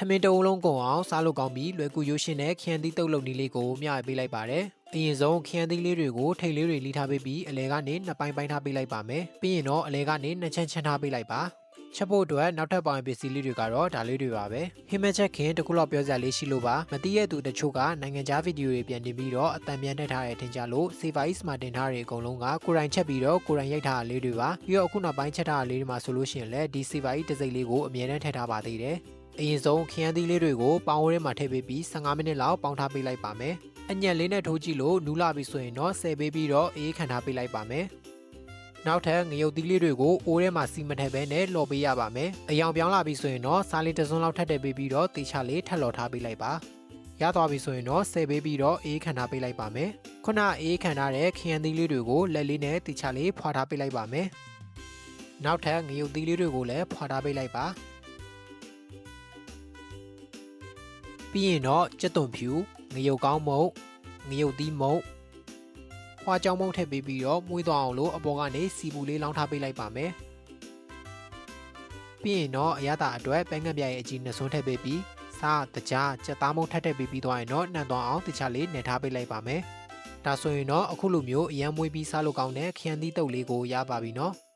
ထမင်းတအုံးလုံးကုန်အောင်စားလို့ကောင်းပြီးလွယ်ကူရိုးရှင်းတဲ့ခရမ်းသီးတုပ်လုပ်နည်းလေးကိုမျှဝေပေးလိုက်ပါတယ်။အရင်ဆုံးခရမ်းသီးလေးတွေကိုထိတ်လေးတွေလိထားပေးပြီးအလဲကနေနှစ်ပိုင်းပိုင်းထားပေးလိုက်ပါမယ်။ပြီးရင်တော့အလဲကနေနှစ်ချမ်းချမ်းထားပေးလိုက်ပါ။ချက်ဖို့အတွက်နောက်ထပ်ပေါင်ပစ္စည်းလေးတွေကတော့ဒါလေးတွေပါပဲဟင်းမချက်ခင်တစ်ခုလောက်ပြောစရာလေးရှိလို့ပါမတိရဲ့သူတချို့ကနိုင်ငံခြားဗီဒီယိုတွေပြန်တင်ပြီးတော့အတန်ပြန်တက်ထားတဲ့ထင်ကြလို့ Savice မှာတင်ထားတဲ့အကုန်လုံးကကိုရိုင်းချက်ပြီးတော့ကိုရိုင်းရိုက်ထားတာလေးတွေပါပြီးတော့အခုနောက်ပိုင်းချက်ထားတာလေးတွေမှာဆိုလို့ရှိရင်လည်းဒီ Savice တစ်စိမ့်လေးကိုအမြဲတမ်းထည့်ထားပါသေးတယ် အရင်ဆုံးခရမ်းသီးလေးတွေကိုပေါင်ဝဲထဲမှာထည့်ပေးပြီး15မိနစ်လောက်ပေါင်းထားပေးလိုက်ပါမယ်အညက်လေးနဲ့ထိုးကြည့်လို့နူးလာပြီဆိုရင်တော့ဆယ်ပေးပြီးတော့အေးခံထားပေးလိုက်ပါမယ်နောက်ထပ်ငရုတ်သီးလေးတွေကိုအိုးထဲမှာစီမထည့်ပဲနဲ့လော်ပေးရပါမယ်။အယောင်ပြောင်းလာပြီဆိုရင်တော့စားလေးတစ်စုံလောက်ထပ်ထည့်ပေးပြီးတော့တေချာလေးထပ်လော်ထားပေးလိုက်ပါ။ရသွားပြီဆိုရင်တော့ဆယ်ပေးပြီးတော့အေးခံထားပေးလိုက်ပါမယ်။ခုနအေးခံထားတဲ့ခရမ်းသီးလေးတွေကိုလက်လေးနဲ့တေချာလေးဖွာထားပေးလိုက်ပါမယ်။နောက်ထပ်ငရုတ်သီးလေးတွေကိုလည်းဖွာထားပေးလိုက်ပါ။ ပြီးရင်တော့ကြက်သွန်ဖြူငရုတ်ကောင်းမုံငရုတ်သီးမုံခွာကြောင်မုံထည့်ပေးပြီးတော့မွေးသွားအောင်လို့အပေါ်ကနေစီပူလေးလောင်းထားပေးလိုက်ပါမယ်။ပြီးရင်တော့အရသာအတွက်ပန်းကံပြရဲ့အကြီးနှစ်စွန်းထည့်ပေးပြီးစားတကြားကြက်သားမုံထပ်ထည့်ပေးပြီးသွားရင်တော့နှံသွားအောင်တခြားလေးနှင်ထားပေးလိုက်ပါမယ်။ဒါဆိုရင်တော့အခုလိုမျိုးအရန်မွေးပြီးစားလို့ကောင်းတဲ့ခရမ်းသီးတုပ်လေးကိုရပါပြီနော်။